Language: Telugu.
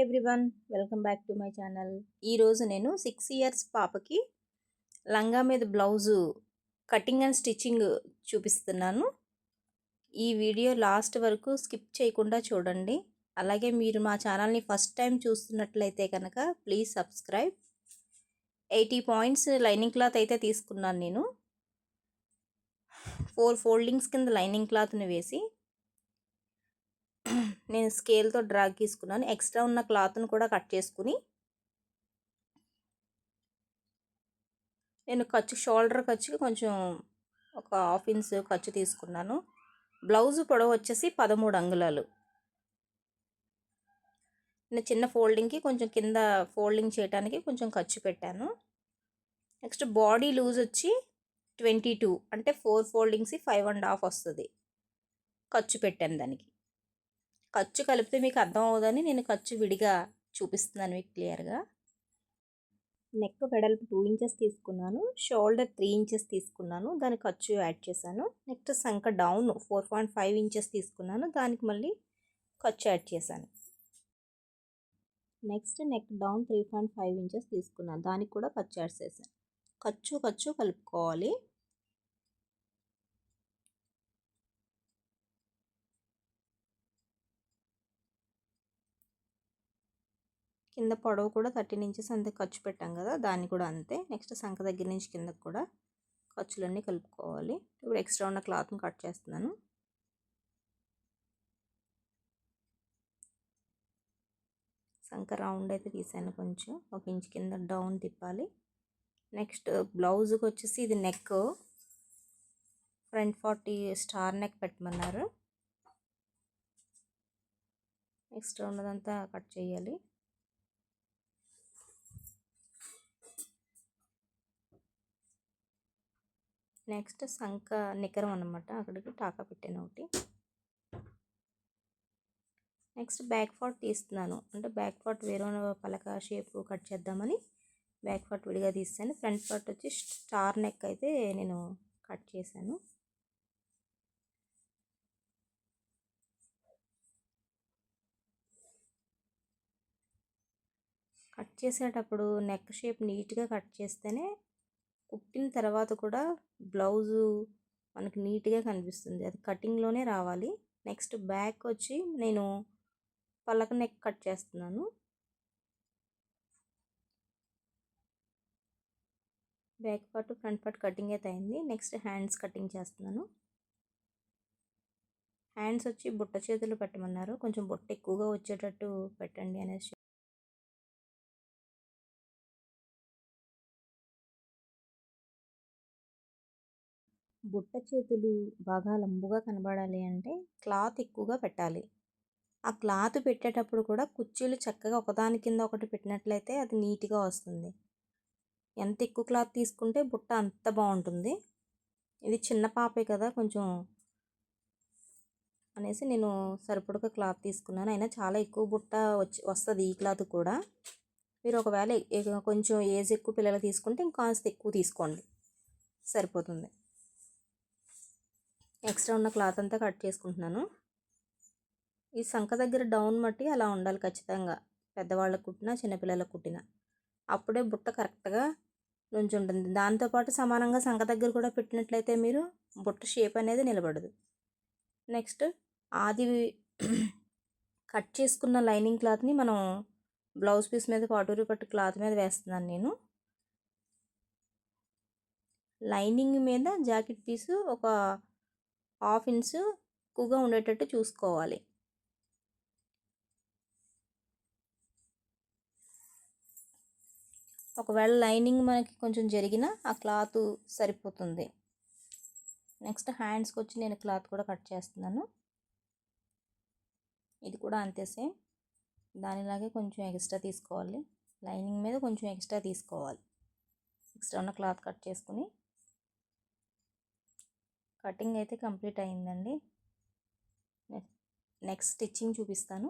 Everyone welcome back to my channel ఈరోజు నేను సిక్స్ ఇయర్స్ పాపకి లంగా మీద బ్లౌజు కటింగ్ అండ్ స్టిచ్చింగ్ చూపిస్తున్నాను. ఈ వీడియో లాస్ట్ వరకు స్కిప్ చేయకుండా చూడండి. అలాగే మీరు మా ఛానల్ని ఫస్ట్ టైం చూస్తున్నట్లయితే కనుక please subscribe eighty points lining cloth అయితే తీసుకున్నాను నేను. ఫోర్ ఫోల్డింగ్స్ కింద లైనింగ్ క్లాత్ని వేసి నేను స్కేల్తో డ్రాగ్ తీసుకున్నాను ఎక్స్ట్రా ఉన్న క్లాత్ను కూడా కట్ చేసుకుని నేను ఖర్చు షోల్డర్ ఖర్చుకి కొంచెం ఒక హాఫ్ ఇంచ్ ఖర్చు తీసుకున్నాను. బ్లౌజ్ పొడవు వచ్చేసి పదమూడు అంగుళాలు. నేను చిన్న ఫోల్డింగ్కి కొంచెం కింద ఫోల్డింగ్ చేయడానికి కొంచెం ఖర్చు పెట్టాను. నెక్స్ట్ బాడీ లూజ్ వచ్చి ట్వంటీ టూ అంటే four foldings five and half వస్తుంది. ఖర్చు పెట్టాను దానికి. ఖర్చు కలిపితే మీకు అర్థం అవుదని నేను ఖర్చు విడిగా చూపిస్తున్నాను మీకు క్లియర్గా. నెక్ వెడల్పు టూ ఇంచెస్ తీసుకున్నాను షోల్డర్ త్రీ ఇంచెస్ తీసుకున్నాను దాని ఖర్చు యాడ్ చేశాను. Next సంక down four point five inches తీసుకున్నాను దానికి మళ్ళీ ఖర్చు యాడ్ చేశాను. Next neck down three point five inches తీసుకున్నాను దానికి కూడా ఖర్చు యాడ్ చేశాను. ఖర్చు ఖర్చు కలుపుకోవాలి. కింద పొడవు కూడా థర్టీన్ ఇంచెస్ అంతే ఖర్చు పెట్టాం కదా దాన్ని కూడా అంతే. నెక్స్ట్ సంఖ దగ్గర నుంచి కిందకు కూడా ఖర్చులన్నీ కలుపుకోవాలి. ఇప్పుడు ఎక్స్ట్రా ఉన్న క్లాత్ని కట్ చేస్తున్నాను. సంఖ రౌండ్ అయితే తీసాను కొంచెం. ఒక ఇంచ్ కింద డౌన్ తిప్పాలి. నెక్స్ట్ బ్లౌజ్కి వచ్చేసి ఇది neck. Front forty star neck పెట్టమన్నారు. ఎక్స్ట్రా ఉన్నదంతా కట్ చేయాలి. నెక్స్ట్ సంక నికరం అనమాట అక్కడికి టాకా పెట్టాను ఒకటి. నెక్స్ట్ బ్యాక్ పార్ట్ తీస్తున్నాను. అంటే బ్యాక్ పార్ట్ వేరే పలక షేప్ కట్ చేద్దామని బ్యాక్ పార్ట్ విడిగా తీస్తాను ఫ్రంట్ పార్ట్ వచ్చి స్టార్ నెక్ అయితే నేను కట్ చేశాను. కట్ చేసేటప్పుడు నెక్ షేప్ నీట్గా కట్ చేస్తేనే కుట్టిన తర్వాత కూడా బ్లౌజు మనకి నీట్గా కనిపిస్తుంది. అది కటింగ్లోనే రావాలి. నెక్స్ట్ బ్యాక్ వచ్చి నేను పలక నెక్ కట్ చేస్తున్నాను. Back part front part cutting అయితే అయింది. నెక్స్ట్ హ్యాండ్స్ కటింగ్ చేస్తున్నాను. హ్యాండ్స్ వచ్చి బుట్ట చేతులు పెట్టమన్నారు. కొంచెం బుట్ట ఎక్కువగా వచ్చేటట్టు పెట్టండి అనేసి బుట్ట చేతులు బాగా లంబుగా కనబడాలి అంటే క్లాత్ ఎక్కువగా పెట్టాలి. ఆ క్లాత్ పెట్టేటప్పుడు కూడా కుర్చీలు చక్కగా ఒకదాని కింద ఒకటి పెట్టినట్లయితే అది నీట్గా వస్తుంది. ఎంత ఎక్కువ క్లాత్ తీసుకుంటే బుట్ట అంత బాగుంటుంది. ఇది చిన్న పాపే కదా కొంచెం అనేసి నేను సరిపడక క్లాత్ తీసుకున్నాను. అయినా చాలా ఎక్కువ బుట్ట వచ్చి వస్తుంది ఈ క్లాత్ కూడా. మీరు ఒకవేళ కొంచెం ఏజ్ ఎక్కువ పిల్లలు తీసుకుంటే ఇంకాస్త ఎక్కువ తీసుకోండి. సరిపోతుంది. ఎక్స్ట్రా ఉన్న క్లాత్ అంతా కట్ చేసుకుంటున్నాను. ఈ సంఖ దగ్గర డౌన్ మట్టి అలా ఉండాలి ఖచ్చితంగా. పెద్దవాళ్ళకు కుట్టినా చిన్నపిల్లలకు కుట్టినా. అప్పుడే బుట్ట కరెక్ట్గా నుంచి ఉంటుంది. దాంతోపాటు సమానంగా సంఖ దగ్గర కూడా పెట్టినట్లయితే మీరు బుట్ట షేప్ అనేది నిలబడదు. నెక్స్ట్ ఆది కట్ చేసుకున్న లైనింగ్ క్లాత్ని మనం బ్లౌజ్ పీస్ మీద పాటూరి పట్టు క్లాత్ మీద వేస్తున్నాను నేను. లైనింగ్ మీద జాకెట్ పీసు ఒక హాఫ్ ఇంచ్ ఎక్కువగా ఉండేటట్టు చూసుకోవాలి. ఒకవేళ లైనింగ్ మనకి కొంచెం జరిగిన ఆ క్లాత్ సరిపోతుంది. నెక్స్ట్ హ్యాండ్స్కి వచ్చి నేను క్లాత్ కూడా కట్ చేస్తున్నాను. ఇది కూడా అంతే సేమ్. దానిలాగే కొంచెం ఎక్స్ట్రా తీసుకోవాలి. లైనింగ్ మీద కొంచెం ఎక్స్ట్రా తీసుకోవాలి. ఎక్స్ట్రా ఉన్న క్లాత్ కట్ చేసుకుని కటింగ్ అయితే కంప్లీట్ అయిందండి. నెక్స్ట్ స్టిచ్చింగ్ చూపిస్తాను.